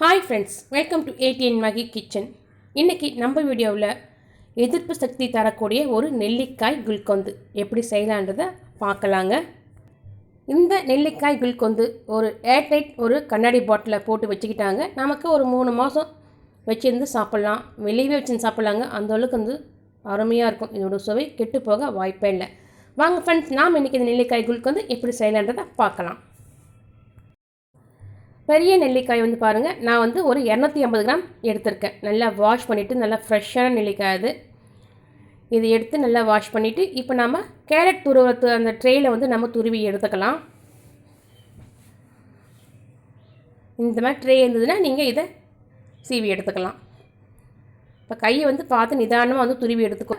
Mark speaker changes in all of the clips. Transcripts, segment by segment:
Speaker 1: Hi friends welcome to ATN Mahi kitchen இன்றைக்கி நம்ம வீடியோவில் எதிர்ப்பு சக்தி தரக்கூடிய ஒரு நெல்லிக்காய் குல்கொந்து எப்படி செய்யலான்றதை பார்க்கலாங்க. இந்த நெல்லிக்காய் குல்கொந்து ஒரு ஏர்டைட் ஒரு கண்ணாடி பாட்டிலில் போட்டு வச்சுக்கிட்டாங்க. நமக்கு ஒரு மூணு மாதம் வச்சுருந்து சாப்பிட்லாம். வெளியே வச்சுருந்து சாப்பிட்லாங்க. அந்தளவுக்கு வந்து அருமையாக இருக்கும். இதோட சுவை கெட்டு போக வாய்ப்பே இல்லை. வாங்க ஃப்ரெண்ட்ஸ் நாம் இன்றைக்கி இந்த நெல்லிக்காய் குல்கொந்து எப்படி செய்யலான்றதை பார்க்கலாம். பெரிய நெல்லிக்காய் வந்து பாருங்கள் நான் வந்து ஒரு இரநூத்தி ஐம்பது கிராம் எடுத்திருக்கேன். நல்லா வாஷ் பண்ணிவிட்டு நல்லா ஃப்ரெஷ்ஷான நெல்லிக்காய் அது. இது எடுத்து நல்லா வாஷ் பண்ணிவிட்டு இப்போ நம்ம கேரட் துருவத்து அந்த ட்ரேயில் வந்து நம்ம துருவி எடுத்துக்கலாம். இந்த மாதிரி ட்ரே இருந்ததுன்னா நீங்கள் இதை சீவி எடுத்துக்கலாம். இப்போ கையை வந்து பார்த்து நிதானமாக வந்து துருவி எடுத்துக்கோ.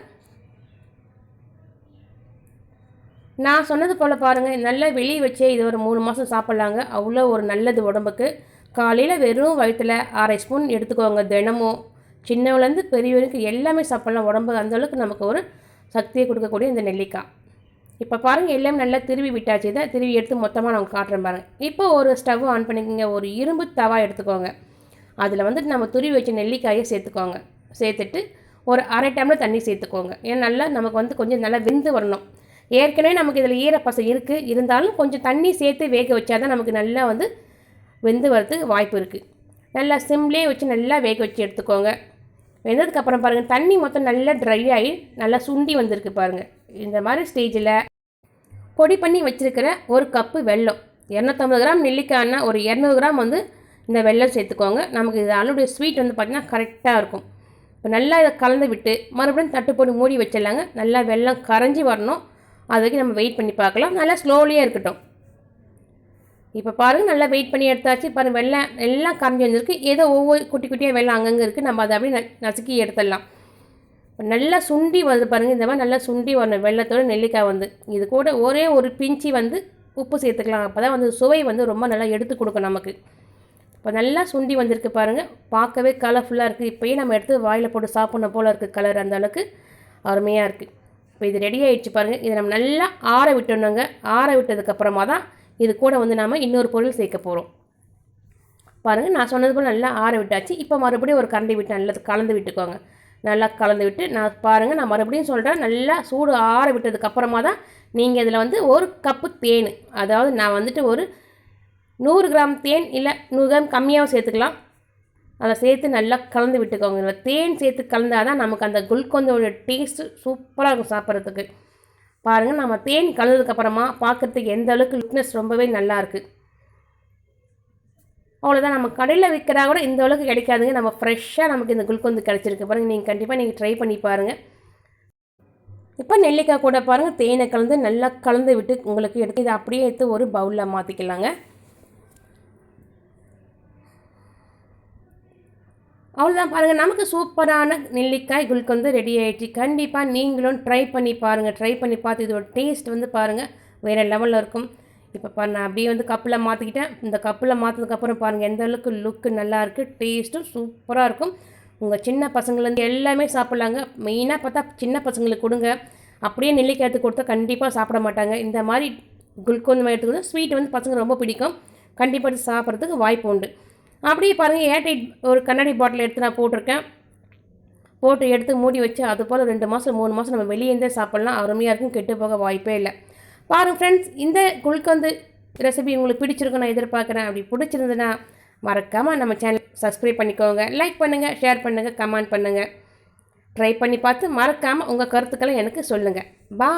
Speaker 1: நான் சொன்னது போல் பாருங்கள் நல்லா வெளியே வச்சே இது ஒரு மூணு மாதம் சாப்பிட்லாங்க. அவ்வளோ ஒரு நல்லது உடம்புக்கு. காலையில் வெறும் வயிற்றில் அரை ஸ்பூன் எடுத்துக்கோங்க தினமும். சின்னவலேருந்து பெரியவருக்கு எல்லாமே சாப்பிட்லாம். உடம்பு அந்தளவுக்கு நமக்கு ஒரு சக்தியை கொடுக்கக்கூடிய இந்த நெல்லிக்காய். இப்போ பாருங்கள் எல்லாமே நல்லா திருவி விட்டாச்சு. தான் திருவி எடுத்து மொத்தமாக நான் காட்டுறேன் பாருங்கள் இப்போ ஒரு ஸ்டவ் ஆன் பண்ணிக்கோங்க. ஒரு இரும்பு தவா எடுத்துக்கோங்க. அதில் வந்துட்டு நம்ம துருவி வச்ச நெல்லிக்காயை சேர்த்துக்கோங்க. சேர்த்துட்டு ஒரு அரை டம்ளர் தண்ணி சேர்த்துக்கோங்க. ஏன்னா நல்லா நமக்கு வந்து கொஞ்சம் நல்லா வெந்து வரணும். ஏற்கனவே நமக்கு இதில் ஈரப்பசம் இருக்குது இருந்தாலும் கொஞ்சம் தண்ணி சேர்த்து வேக வச்சா தான் நமக்கு நல்லா வந்து வெந்து வரதுக்கு வாய்ப்பு இருக்குது நல்லா சிம்லேயே வச்சு நல்லா வேக வச்சு எடுத்துக்கோங்க. வெந்ததுக்கப்புறம் பாருங்கள் தண்ணி மொத்தம் நல்லா ட்ரை ஆகி நல்லா சுண்டி வந்திருக்கு பாருங்கள் இந்த மாதிரி ஸ்டேஜில் பொடி பண்ணி வச்சுருக்கிற ஒரு கப்பு வெல்லம் இரநூத்தம்பது கிராம் நெல்லிக்காய்னா ஒரு இரநூறு கிராம் வந்து இந்த வெள்ளம் சேர்த்துக்கோங்க. நமக்கு இது அதனுடைய ஸ்வீட் வந்து பார்த்திங்கன்னா கரெக்டாக இருக்கும். இப்போ நல்லா இதை கலந்து விட்டு மறுபடியும் தட்டுப்பொடி மூடி வச்சிடலாங்க. நல்லா வெள்ளம் கரைஞ்சி வரணும். அது வரைக்கும் நம்ம வெயிட் பண்ணி பார்க்கலாம். நல்லா ஸ்லோலியாக இருக்கட்டும். இப்போ பாருங்கள் நல்லா வெயிட் பண்ணி எடுத்தாச்சு. பாருங்கள் வெள்ளம் எல்லாம் கரைஞ்சி வந்திருக்கு. ஏதோ ஒவ்வொரு குட்டி குட்டியாக வெள்ளம் அங்கங்கே இருக்குது நம்ம அதை அப்படியே நசுக்கி எடுத்துடலாம். நல்லா சுண்டி வருது பாருங்கள் இந்த மாதிரி நல்லா சுண்டி வரணும். வெள்ளத்தோட நெல்லிக்காய் வந்து. இது கூட ஒரே ஒரு பிஞ்சி வந்து உப்பு சேர்த்துக்கலாம். அப்போ தான் வந்து சுவை வந்து ரொம்ப நல்லா எடுத்து கொடுக்கும் நமக்கு. இப்போ நல்லா சுண்டி வந்திருக்கு பாருங்கள் பார்க்கவே கலர்ஃபுல்லாக இருக்குது இப்போயே நம்ம எடுத்து வாயில் போட்டு சாப்பிட்ணும் போல் இருக்குது கலர் அந்த அளவுக்கு. அருமையாக இருக்குது இப்போ இது ரெடி ஆகிடுச்சு பாருங்கள் இதை நம்ம நல்லா ஆற விட்டுணுங்க ஆற விட்டதுக்கப்புறமா தான் இது கூட வந்து நாம் இன்னொரு பொருள் சேர்க்க போகிறோம் பாருங்கள் நான் சொன்னது போல் நல்லா ஆற விட்டாச்சு. இப்போ மறுபடியும் ஒரு கரண்டி விட்டு நல்லா கலந்து விட்டுக்கோங்க. நல்லா கலந்து விட்டு நான் பாருங்கள் நான் மறுபடியும் சொல்கிறேன் நல்லா சூடு ஆற விட்டதுக்கப்புறமா தான் நீங்கள் இதில் வந்து ஒரு கப்பு தேன் அதாவது நான் வந்துட்டு ஒரு நூறு கிராம் தேன் இல்லை நூறு கிராம் கம்மியாகவும் சேர்த்துக்கலாம். அதை சேர்த்து நல்லா கலந்து விட்டுக்கோங்க. இதில் தேன் சேர்த்து கலந்தால் தான் நமக்கு அந்த குல்கொந்தோட டேஸ்ட்டு சூப்பராக இருக்கும் சாப்பிட்றதுக்கு. பாருங்கள் நம்ம தேன் கலந்ததுக்கப்புறமா பார்க்குறதுக்கு எந்த அளவுக்கு லுக்னஸ் ரொம்பவே நல்லாயிருக்கு அவ்வளோதான் நம்ம கடையில் விற்கிறா கூட இந்த அளவுக்கு கிடைக்காதுங்க. நம்ம ஃப்ரெஷ்ஷாக நமக்கு இந்த குல்கொந்து கிடச்சிருக்கு. பாருங்கள் நீங்கள் கண்டிப்பாக நீங்கள் ட்ரை பண்ணி பாருங்கள் இப்போ நெல்லிக்காய் கூட பாருங்கள் தேனை கலந்து நல்லா கலந்து விட்டு உங்களுக்கு எடுத்து இதை அப்படியே எடுத்து ஒரு பவுலில் மாற்றிக்கலாங்க அவ்வளோதான் பாருங்கள் நமக்கு சூப்பரான நெல்லிக்காய் குல்கொந்து ரெடி ஆகிடுச்சு கண்டிப்பாக நீங்களும் ட்ரை பண்ணி பாருங்கள் ட்ரை பண்ணி பார்த்து இதோட டேஸ்ட் வந்து பாருங்கள் வேறு லெவலில் இருக்கும். இப்போ பாரு நான் அப்படியே வந்து கப்பில் மாற்றிக்கிட்டேன் இந்த கப்பில் மாற்றினதுக்கப்புறம் பாருங்கள் எந்த அளவுக்கு லுக்கு நல்லாயிருக்கு டேஸ்ட்டும் சூப்பராக இருக்கும். உங்கள் சின்ன பசங்கள்லேருந்து எல்லாமே சாப்பிட்லாங்க. மெயினாக பார்த்தா சின்ன பசங்களுக்கு கொடுங்க. அப்படியே நெல்லிக்காய் எடுத்து கொடுத்தா கண்டிப்பாக சாப்பிட மாட்டாங்க. இந்த மாதிரி குல்கோந்து மாதிரி எடுத்துக்கணும் ஸ்வீட் வந்து பசங்க ரொம்ப பிடிக்கும். கண்டிப்பாக சாப்பிட்றதுக்கு வாய்ப்பு உண்டு. அப்படியே பாருங்கள் ஏர்டைட் ஒரு கண்ணாடி பாட்டில் எடுத்து நான் போட்டிருக்கேன். போட்டு எடுத்து மூடி வச்சு அது போல் ரெண்டு மாதம் மூணு மாதம் நம்ம வெளியேந்தே சாப்பிட்லாம். அருமையாக இருக்கும் கெட்டு போக வாய்ப்பே இல்லை. பாருங்கள் ஃப்ரெண்ட்ஸ் இந்த குழுக்கந்து ரெசிபி உங்களுக்கு பிடிச்சிருக்கும் நான் எதிர்பார்க்குறேன். அப்படி பிடிச்சிருந்ததுன்னா மறக்காமல் நம்ம சேனல் சப்ஸ்கிரைப் பண்ணிக்கோங்க. லைக் பண்ணுங்கள் ஷேர் பண்ணுங்கள் கமெண்ட் பண்ணுங்கள் ட்ரை பண்ணி பார்த்து மறக்காமல் உங்கள் கருத்துக்களை எனக்கு சொல்லுங்கள் பா